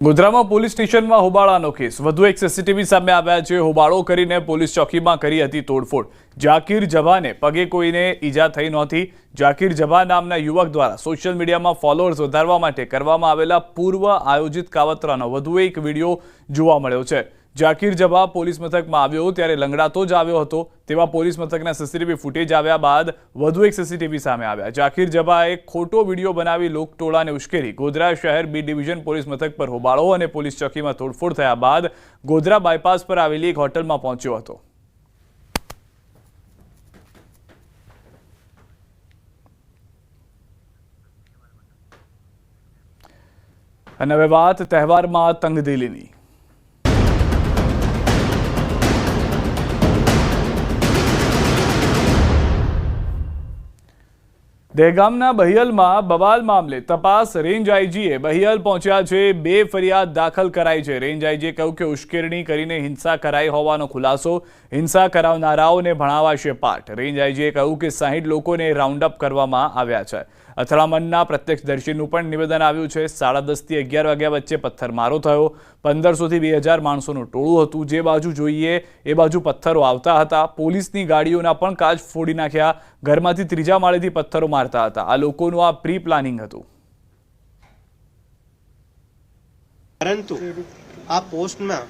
ગોધરામાં police સ્ટેશનમાં હોબાળાનો case. વધુ એક સીસીટીવી સામે આવ્યા છે. હોબાળો કરીને પોલીસ ચોકીમાં કરી હતી તોડફોડ. જાકીર જભાને પગે કોઈને ઈજા થઈ નહોતી. જાકીર જભા નામના યુવક દ્વારા સોશિયલ મીડિયામાં ફોલોઅર્સ વધારવા માટે કરવામાં આવેલા પૂર્વ આયોજિત કાવતરાનો વધુ એક વીડિયો જોવા મળ્યો છે. જાકીર જબા પોલીસ મથકમાં આવ્યો ત્યારે લંગડાતો જ આવ્યો હતો. તેવા પોલીસ મથકના સીસીટીવી ફૂટેજ આવ્યા બાદ વધુ એક સીસીટીવી સામે આવ્યા. જાકીર જબાએ ખોટો વીડિયો બનાવી લોકટોળાને ઉશ્કેરી. ગોધરા શહેર બી ડિવિઝન પોલીસ મથક પર હોબાળો અને પોલીસ ચોકીમાં તોડફોડ થયા બાદ ગોધરા બાયપાસ પર આવેલી એક હોટલમાં પહોંચ્યો હતો. અને હવે વાત તહેવારમાં તંગદિલીની. દહેગામના બહિયલમાં બવાલ મામલે તપાસ રેન્જ આઈજીએ બહિયલ પહોંચ્યા છે, બે ફરિયાદ દાખલ કરાઈ છે. રેન્જ આઈજીએ કહ્યું કે ઉશ્કેરણી કરીને હિંસા કરાઈ હોવાનો ખુલાસો, હિંસા કરાવનારાઓને ભણાવાશે પાઠ. રેન્જ આઈજીએ કહ્યું કે સાહીઠ લોકોને રાઉન્ડ અપ કરવામાં આવ્યા છે. અથડામણના પ્રત્યક્ષદર્શીનું પણ નિવેદન આવ્યું છે. સાડા દસથી અગિયાર વાગ્યા વચ્ચે પથ્થરમારો થયો. પંદરસોથી બે હજાર માણસોનું ટોળું હતું. જે બાજુ જોઈએ એ બાજુ પથ્થરો આવતા હતા. પોલીસની ગાડીઓના પણ કાચ ફોડી નાખ્યા. ઘરમાંથી ત્રીજા માળેથી પથ્થરો મારતા હતા. આ લોકોનું આ પ્રી પ્લાનિંગ હતું. પરંતુ આ પોસ્ટમાં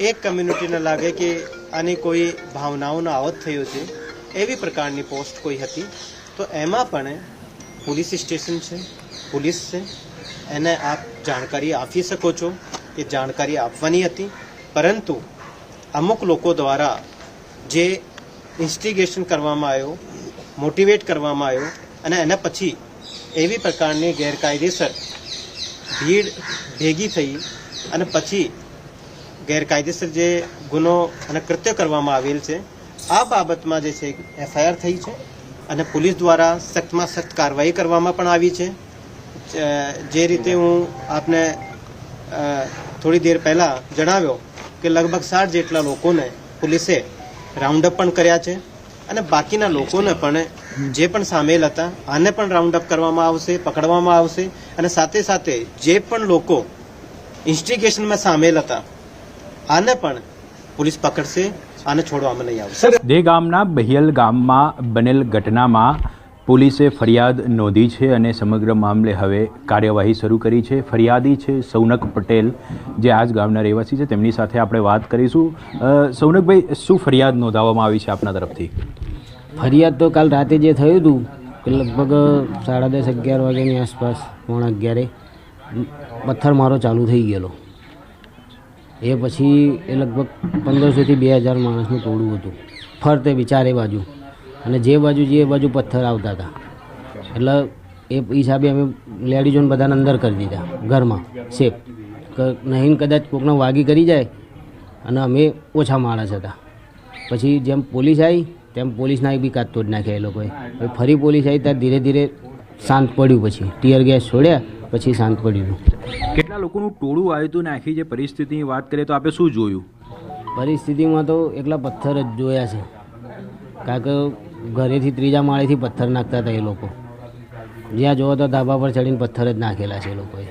એક કમ્યુનિટીને લાગે કે આની કોઈ ભાવનાઓનો આવત થયો છે. એવી પ્રકારની પોસ્ટ કોઈ હતી. તો એમાં પણ પોલીસ સ્ટેશન છે, પોલીસ છે. એને આપ જાણકારી આપી શકો છો એ જાણકારી આપવાની હતી. પરંતુ અમુક લોકો દ્વારા જે ઇન્સ્ટિગેશન કરવામાં આવ્યો, મોટિવેટ કરવામાં આવ્યો અને એના પછી એવી પ્રકારની ગેરકાયદેસર ભીડ ભેગી થઈ અને પછી ગેરકાયદેસર જે ગુનો અને કૃત્ય કરવામાં આવેલ છે, આ બાબતમાં જે છે એફઆઈઆર થઈ છે. અને પોલીસ દ્વારા સખ્તમાં સખ્ત કાર્યવાહી કરવામાં પણ આવી છે. જે રીતે હું આપને થોડી દેર પહેલાં જણાવ્યો કે લગભગ સાઠ જેટલા લોકોને પોલીસે રાઉન્ડઅપ પણ કર્યા છે અને બાકીના લોકોને પણ જે પણ સામેલ હતા, આને પણ રાઉન્ડ અપ કરવામાં આવશે, પકડવામાં આવશે અને સાથે સાથે જે પણ લોકો ઇન્સ્ટિગેશનમાં સામેલ હતા, આને પણ પોલીસ પકડશે આને છોડવામાં નહીં આવશે. દે ગામના બહિયલ ગામમાં બનેલ ઘટનામાં પોલીસે ફરિયાદ નોંધી છે અને સમગ્ર મામલે હવે કાર્યવાહી શરૂ કરી છે. ફરિયાદી છે સૌનક પટેલ જે આજ ગામના રહેવાસી છે. તેમની સાથે આપણે વાત કરીશું. સૌનકભાઈ શું ફરિયાદ નોંધાવવામાં આવી છે આપના તરફથી? ફરિયાદ તો કાલ રાતે જે થયું હતું કે લગભગ સાડા દસ અગિયાર વાગ્યાની આસપાસ પોણા અગિયારે પથ્થરમારો ચાલુ થઈ ગયેલો. એ પછી એ લગભગ પંદરસોથી બે હજાર માણસનું ટોળું હતું. ફરતે વિચારે બાજુ. અને જે બાજુ જે બાજુ પથ્થર આવતા હતા. એટલે એ હિસાબે અમે લેડીઝોને બધાને અંદર કરી દીધા, ઘરમાં સેફ નહીં કદાચ કોકને વાગી કરી જાય અને અમે ઓછા માણસ હતા. પછી જેમ પોલીસ આવી તેમ પોલીસના બી કાચ તોડ નાખ્યા એ લોકોએ. હવે ફરી પોલીસ આવી ત્યાં ધીરે ધીરે શાંત પડ્યું પછી. ટીયર ગેસ છોડ્યા, પછી શાંત પડ્યું. લોકોનું ટોળું આવ્યું હતું ને આખી જે પરિસ્થિતિની વાત કરીએ તો આપણે શું જોયું? પરિસ્થિતિમાં તો એકલા પથ્થર જ જોયા છે. કારણ કે ઘરેથી ત્રીજા માળેથી પથ્થર નાખતા હતા એ લોકો. જ્યાં જોવો તો ધાબા પર ચડીને પથ્થર જ નાખેલા છે એ લોકોએ.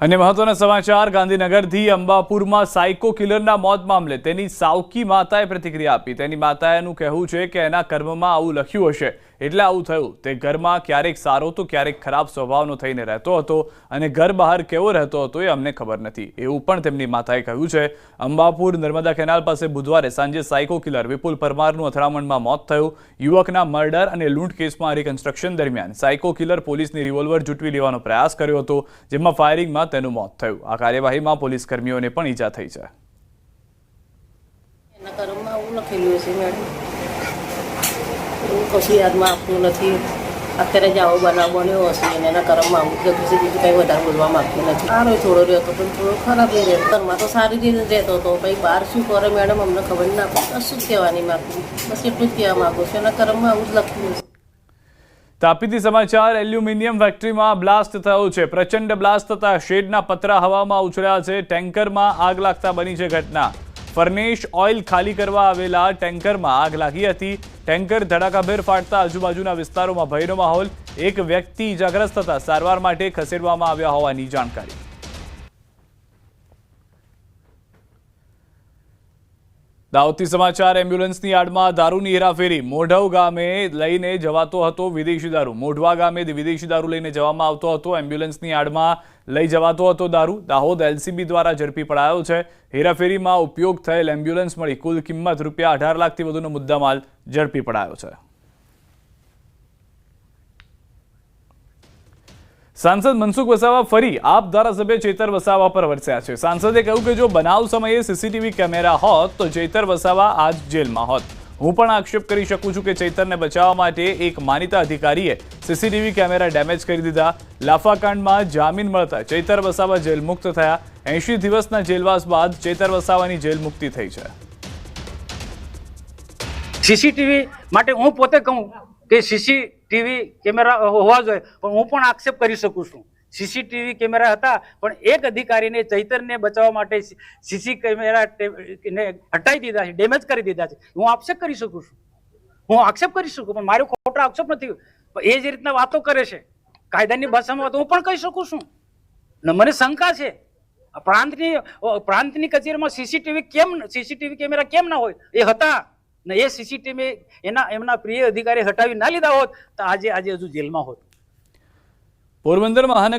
અને મહત્વના સમાચાર ગાંધીનગરથી અંબાપુરમાં સાયકો કિલરના મોત મામલે તેની સાવકી માતાએ પ્રતિક્રિયા આપી. તેની માતાએનું કહેવું છે કે એના કર્મમાં આવું લખ્યું હશે. એટલે આવું થયું. તે ઘરમાં ક્યારેક સારો તો ક્યારેક ખરાબ સ્વભાવનો થઈને રહેતો હતો અને ઘર બહાર કેવો રહેતો હતો એ અમને ખબર નથી. એવું પણ તેમની માતાએ કહ્યું છે. અંબાપુર નર્મદા કેનાલ પાસે બુધવારે સાંજે સાયકો કિલર વિપુલ પરમારનું અથડામણમાં મોત થયું. યુવકના મર્ડર અને લૂંટ કેસમાં રિકન્સ્ટ્રક્શન દરમિયાન સાયકો કિલર પોલીસની રિવોલ્વર જૂટવી લેવાનો પ્રયાસ કર્યો હતો, જેમાં ફાયરિંગમાં તેનું મોત થયું. આ કાર્યવાહીમાં પોલીસ કર્મીઓને પણ ઈજા થઈ છે. લખેલું હશે, મેડમ. એવું કશું યાદમાં આપતું નથી. અત્યારે જ આવો બનાવ બન્યો હશે અને એના કર્મમાં આવું પછી બીજું કંઈ વધારે બોલવા માગતું નથી. સારો થોડો રહેતો હતો પણ થોડો ખરાબ નહીં રહેતો. ઘરમાં તો સારી રીતે રહેતો હતો. પછી બહાર શું કરે મેડમ, અમને ખબર ના પડે. કશું જ કહેવાની માગતું બસ એટલું જ કહેવા માગું છું. એના કર્મમાં આવું જ લખ્યું છે. તાપીથી સમાચાર, એલ્યુમિનિયમ ફેક્ટરીમાં બ્લાસ્ટ થયો છે. પ્રચંડ બ્લાસ્ટ થતા શેડના પતરા હવામાં ઉછળ્યા છે. ટેન્કરમાં આગ લાગતા બની છે ઘટના. ફર્નેશ ઓઇલ ખાલી કરવા આવેલા ટેન્કરમાં આગ લાગી હતી. ટેન્કર ધડાકાભેર ફાટતા આજુબાજુના વિસ્તારોમાં ભયનો માહોલ. એક વ્યક્તિ ઇજાગ્રસ્ત થતા સારવાર માટે ખસેડવામાં આવ્યા હોવાની જાણકારી. દાઉતી સમાચાર, એમ્બ્યુલન્સની આડમાં દારૂની હેરાફેરી. મોઢવ ગામે લઈને જવાતો હતો વિદેશી દારૂ. મોઢવા ગામે વિદેશી દારૂ લઈને જવામાં આવતો હતો. એમ્બ્યુલન્સની આડમાં લઈ જવાતો હતો દારૂ. દાહોદ એલસીબી દ્વારા ઝડપી પડાયો છે. હેરાફેરીમાં ઉપયોગ થયેલ એમ્બ્યુલન્સ મળી કુલ કિંમત રૂપિયા અઢાર લાખથી વધુનો મુદ્દામાલ ઝડપી પડાયો છે. સાંસદ મનસુખ વસાવા ફરી આપ ધારાસભ્ય ચેતર વસાવા પર વરસ્યા છે. સાંસદે કહ્યું કે જો બનાવ સમયે સીસીટીવી કેમેરા હોત તો ચેતર વસાવા આજ જેલમાં હોત. હું પણ આક્ષેપ કરી શકું છું કે ચૈતનને બચાવવા માટે એક માનીતા અધિકારીએ સીસીટીવી કેમેરા ડેમેજ કરી દીધા. લાફાકાંડમાં જામીન મળતા ચૈતર વસાવા જેલ મુક્ત થયા. એંશી દિવસના જેલવાસ બાદ ચૈતર વસાવાની જેલ મુક્તિ થઈ છે. સીસીટીવી માટે હું પોતે કહું કે સીસીટીવી કેમેરા હોવા જોઈએ, પણ હું પણ આક્ષેપ કરી શકું છું. સીસીટીવી કેમેરા હતા, પણ એક અધિકારીને ચૈતરને બચાવવા માટે સીસી કેમેરા ને હટાવી દીધા છે, ડેમેજ કરી દીધા છે. હું આક્ષેપ કરી શકું છું. હું આક્ષેપ કરી શકું, પણ મારો ખોટો આક્ષેપ નથી. એ જે રીતના વાતો કરે છે. કાયદાની ભાષામાં તો હું પણ કહી શકું છું. ને મને શંકા છે પ્રાંતની પ્રાંતની કચેરીમાં સીસીટીવી કેમ સીસીટીવી કેમેરા કેમ ના હોય? એ હતા. ને એ સીસીટીવી એના, એમના પ્રિય અધિકારી હટાવી ના લીધા હોત, તો આજે આજે હજુ જેલમાં હોત. પોરબંદર મહાનગર